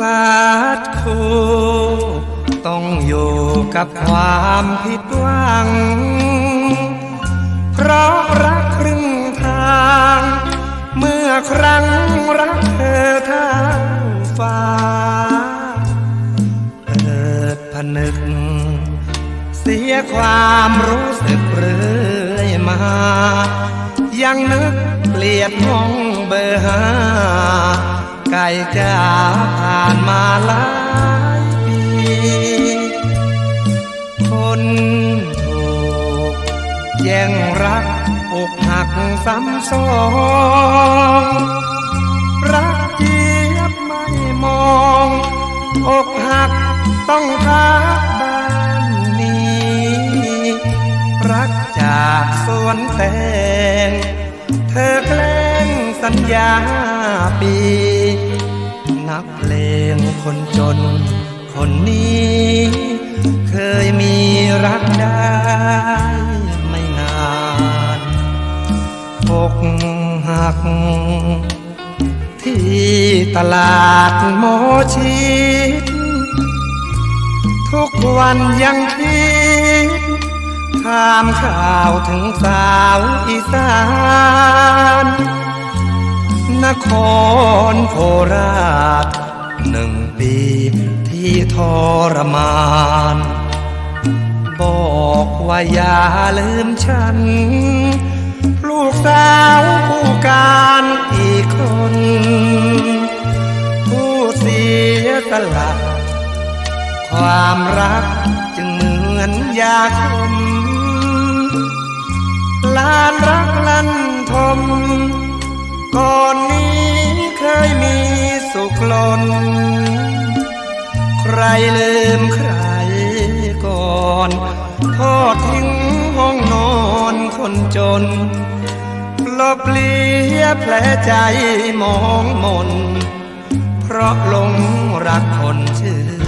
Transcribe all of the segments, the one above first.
วัดคูต้องอยู่กับความผิดหวัง เพราะรักครึ่งทาง เมื่อครั้งรักเธอทางฟ้า เปิดผนึก เสียความรู้สึกเรื่อยมา ยังนึกเกลียดห้องเบอร์ห้า ไก่จ้าผ่านมาหลายปี คนถูกแย่งรักอกหักซ้ำสองรักเจียบไม่มอง อกหักต้องทักบ้านนี้ รักจากสวนแตงเธอแกล้งสัญญาปี นักเพลงคนจน คนนี้ เคยมีรักได้ไม่นานอกหัก ที่ตลาดโมชิดทุกวันยังคิดถามข่าวถึงสาวอีสาน นครโคราชหนึ่งปีที่ทรมาน บอกว่าอย่าลืมฉัน ลูกสาวผู้การอีกคน ผู้เสียสละ ความรักจึงเหมือนยาคม น ใครลืมใครก่อนทอดทิ้งห้องนอนคนจนลบเลียแผลใจมองมน เพราะหลงรักคนชื่อ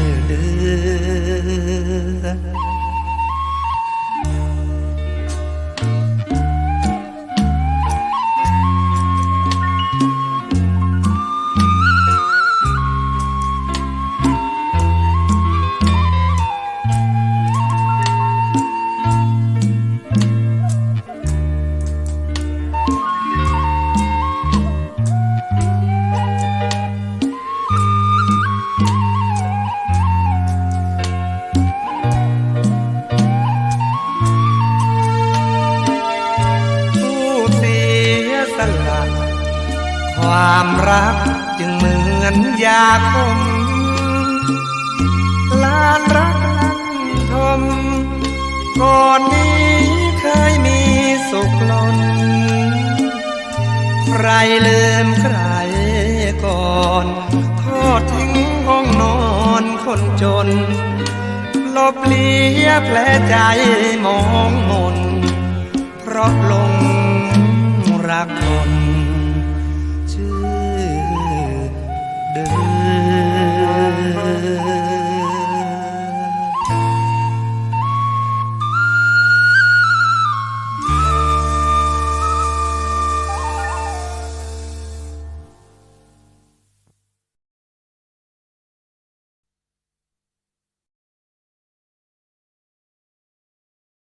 ความรักจึงเหมือนยาคมลานรักลันทมก่อนนี้เคยมีสุขล้นใครลืมใครก่อนทอดทิ้งห้องนอนคนจน ลบเลียแผลใจมองมน เพราะลงรักคน